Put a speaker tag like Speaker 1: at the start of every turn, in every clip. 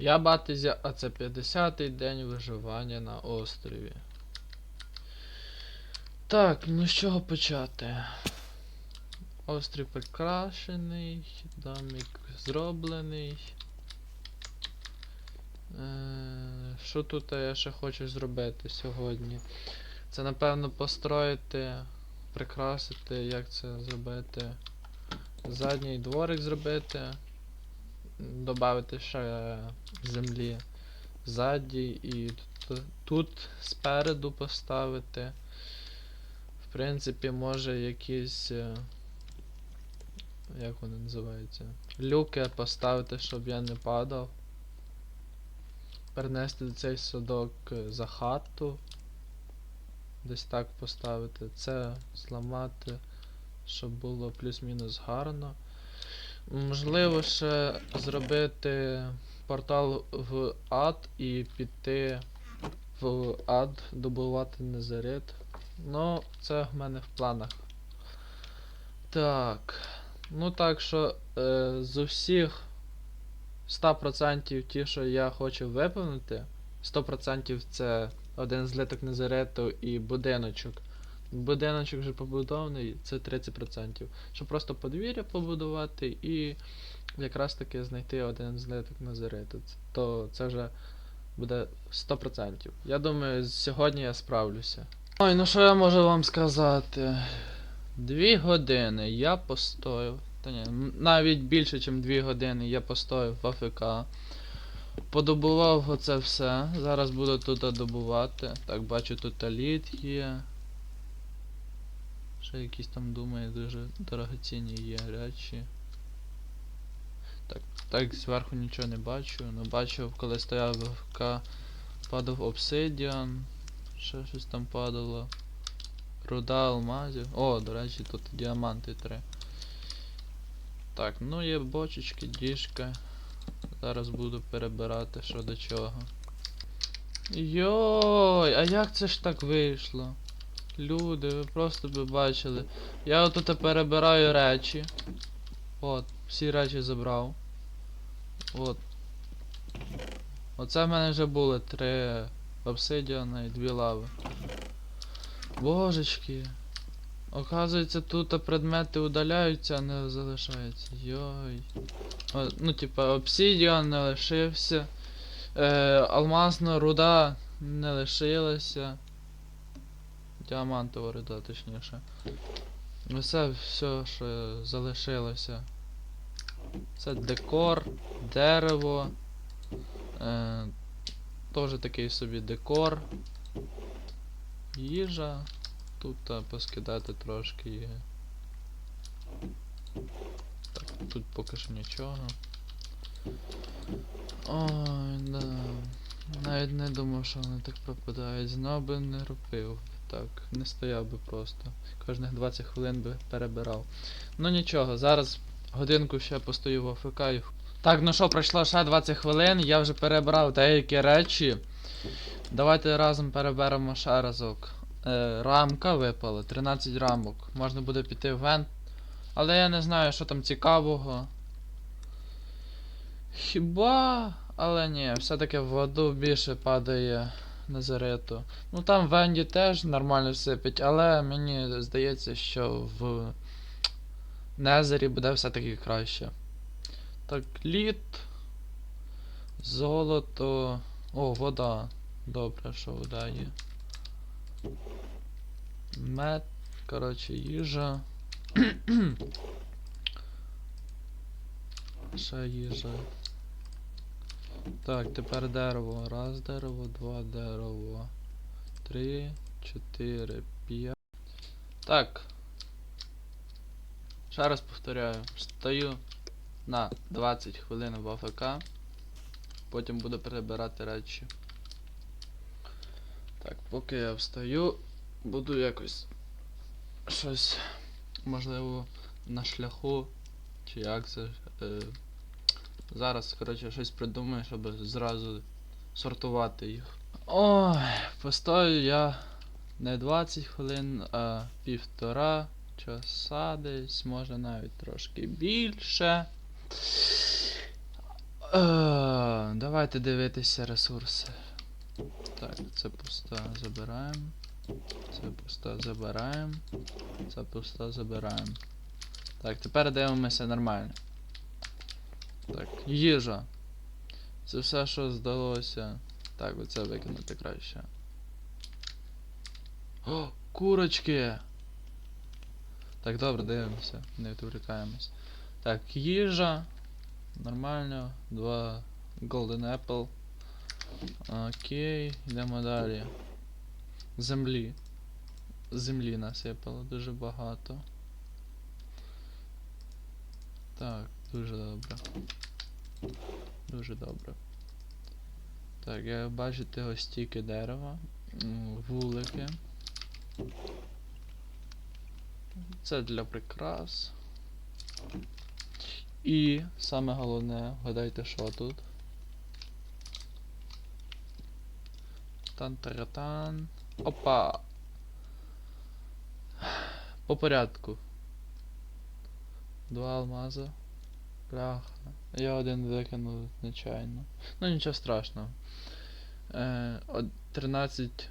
Speaker 1: Я Батизя, а це 50-й день виживання на острові. Так, ну з чого почати? Острів прикрашений, домик зроблений. Е, що тут я ще хочу зробити сьогодні? Це напевно построїти, прикрасити, як це зробити. Задній дворик зробити. Добавити ще землі ззаді і тут, тут спереду поставити. В принципі, може якісь. е, Як вони називаються? Люки поставити, щоб я не падав. Перенести цей садок е, за хату. Десь так поставити. Це зламати, щоб було плюс-мінус гарно. Можливо, ще зробити портал в ад і піти в ад, добувати незарит. Ну, це в мене в планах. Так. Ну так що е, з усіх 100% ті, що я хочу виповнити, 100% це один злиток незариту і будиночок. Будиночок вже побудований, це 30%. Щоб просто подвір'я побудувати і якраз таки знайти один злиток. Ц- То це вже буде 100%. Я думаю, сьогодні я справлюся. Ой, ну що я можу вам сказати? Дві години я постояв. Та ні, навіть більше, ніж дві години я постояв в АФК. Подобував оце все. Зараз буду тут добувати. Так, бачу, тут лід є. Ще якісь там, думаю, дуже дорогоцінні є речі. Так, так зверху нічого не бачу. Ну бачив, коли стояв в ФК, падав обсидіан. Ще щось там падало. Руда алмазів. О, до речі, тут діаманти три. Так, ну є бочечки, діжка. Зараз буду перебирати що до чого. Йой, а як це ж так вийшло? Люди, ви просто би бачили. Я отут перебираю речі. От, всі речі забрав. От. Оце в мене вже були три обсидіана і дві лави. Божечки. Оказується, тут предмети удаляються, а не залишаються. Йой. О, ну, типа, обсидіан не лишився. Е, алмазна руда не лишилася. Діамантова руда, точніше. Ну Все, все, що залишилося. Це декор, дерево. Е, Теж такий собі декор. Їжа. Тут та, поскидати трошки є. Так, тут поки що нічого. Ой, да. Навіть не думав, що вони так пропадають. Знов би не робив. Так, не стояв би просто. Кожних 20 хвилин би перебирав. Ну нічого, зараз годинку ще постою в АФК і... Так, ну що, пройшло ще 20 хвилин, я вже перебрав деякі речі. Давайте разом переберемо ще разок. Е, рамка випала, 13 рамок. Можна буде піти в вент. Але я не знаю, що там цікавого. Хіба. Але ні, все-таки в воду більше падає Назарету. Ну там в Венді теж нормально сипить, але мені здається, що в Незері буде все-таки краще. Так, лід. Золото. О, вода. Добре, що вода є. Мед, коротше, їжа. Ще їжа. Так, тепер дерево. Раз дерево, два дерево. Три, чотири, п'ять. Так. Ще раз повторяю. Стою на 20 хвилин в АФК. Потім буду перебирати речі. Так, поки я встаю, буду якось щось, можливо, на шляху, чи як це. Е, зараз, коротше, щось придумаю, щоб зразу сортувати їх. Ой, постою я не 20 хвилин, а півтора часа десь, може навіть трошки більше. Е, Давайте дивитися ресурси. Так, це пуста забираємо. Це пуста забираємо. Це пуста забираємо. Так, тепер дивимося нормально. Так, їжа. Це все, що здалося. Так, оце викинути краще. О, курочки! Так, добре, дивимося, не відволікаємось. Так, їжа. Нормально. Два Golden Apple. Окей, йдемо далі. Землі. Землі насипало дуже багато. Так, дуже добре. Дуже добре. Так, як бачите, ось стільки дерева, вулики. Це для прикрас. І саме головне, гадайте, що тут. Тан-таратан. Опа! По порядку. Два алмаза. Бляха. Я один викинув нечайно. Ну нічого страшного. Е, 13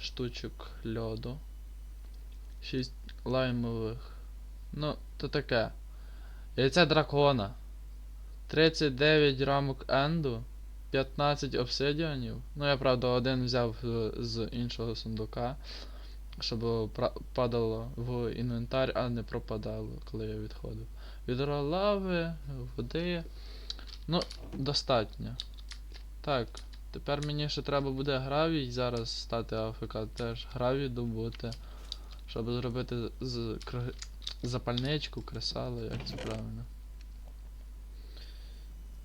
Speaker 1: штучок льоду. 6 лаймових. Ну, то таке. Яйце дракона. 39 рамок енду. 15 обсидіанів. Ну, я правда один взяв е, з іншого сундука, щоб падало в інвентар, а не пропадало, коли я відходив. Відро лави, води. Ну, достатньо. Так, тепер мені ще треба буде гравій зараз стати АФК, теж гравій добути. Щоб зробити з запальничку, кресало, як це правильно.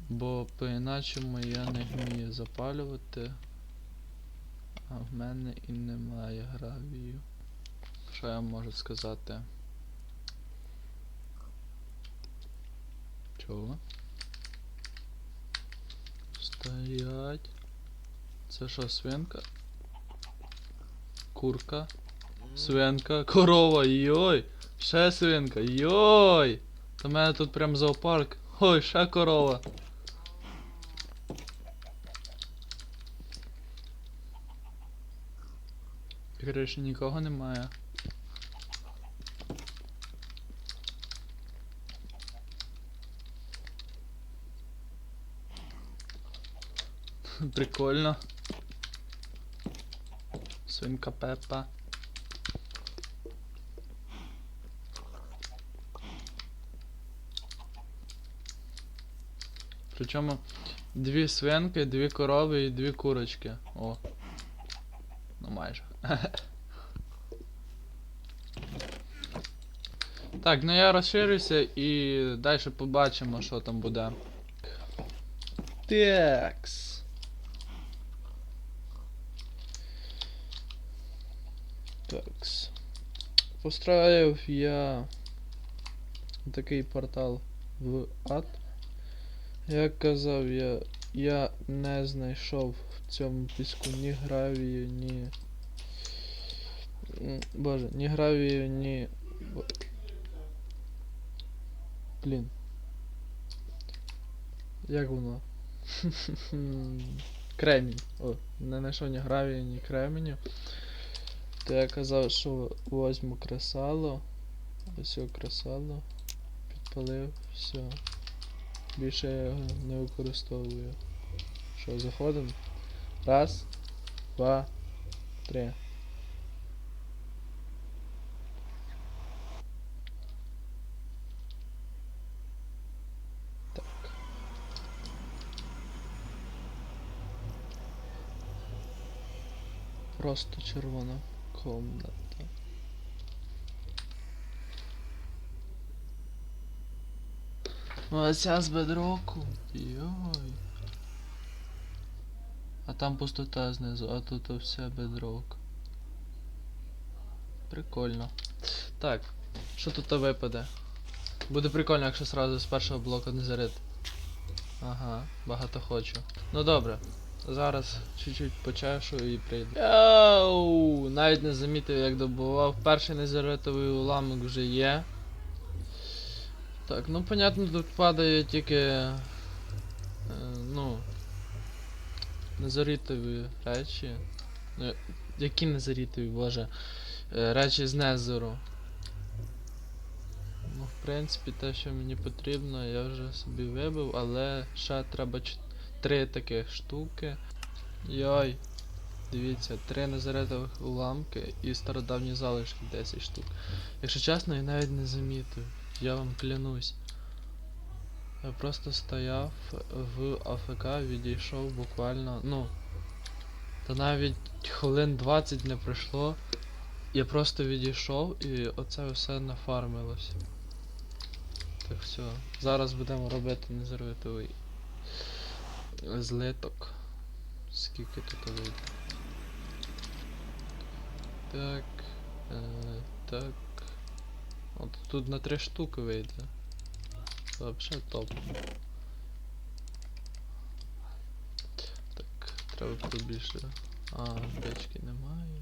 Speaker 1: Бо по-іначому я не вмію запалювати. А в мене і немає гравію. Що я можу сказати? Чого? Стоять. Це що, свинка? Курка? Свинка, корова, йой! Ще свинка, йой! Та в мене тут прям зоопарк. Ой, ще корова. Криші нікого немає. Прикольно. Свинка Пеппа. Причому дві свинки, дві корови і дві курочки. О. Ну майже. Так, ну я розширюся і далі побачимо, що там буде. Текс. Такс. Построїв я такий портал в ад. Як казав я, я не знайшов в цьому піску ні гравію, ні. Боже, ні гравію, ні. Блін. Як воно? Кремінь. О, не знайшов ні гравію, ні кременю. То я казав, що возьму кресало. Ось його кресало. Підпалив, все. Більше я його не використовую. Що, заходимо? Раз, два, три. Просто червона комната. Ну, з бедроку. Йой. А там пустота знизу, а тут все бедрок. Прикольно. Так, що тут випаде? Буде прикольно, якщо сразу з першого блоку не зарит. Ага, багато хочу. Ну добре. Зараз чуть-чуть почешу і прийду. Йоу! Навіть не замітив, як добував. Перший незаритовий уламок вже є. Так, ну понятно, тут падає тільки. Е, ну. незарітові речі. Ну, які незарітові, боже. Е, Речі з Незеру. Ну, в принципі, те, що мені потрібно, я вже собі вибив, але ще треба чот- три таких штуки. Йой. Дивіться, три незарядових уламки і стародавні залишки 10 штук. Якщо чесно, я навіть не замітив. Я вам клянусь. Я просто стояв в АФК, відійшов буквально, ну. Та навіть хвилин 20 не пройшло. Я просто відійшов і оце все нафармилось. Так все. Зараз будемо робити незарвитовий злиток. Скільки тут вийде? Так. Е, так. От тут на три штуки вийде. Вообще топ. Так, треба побільше. А, печки немає.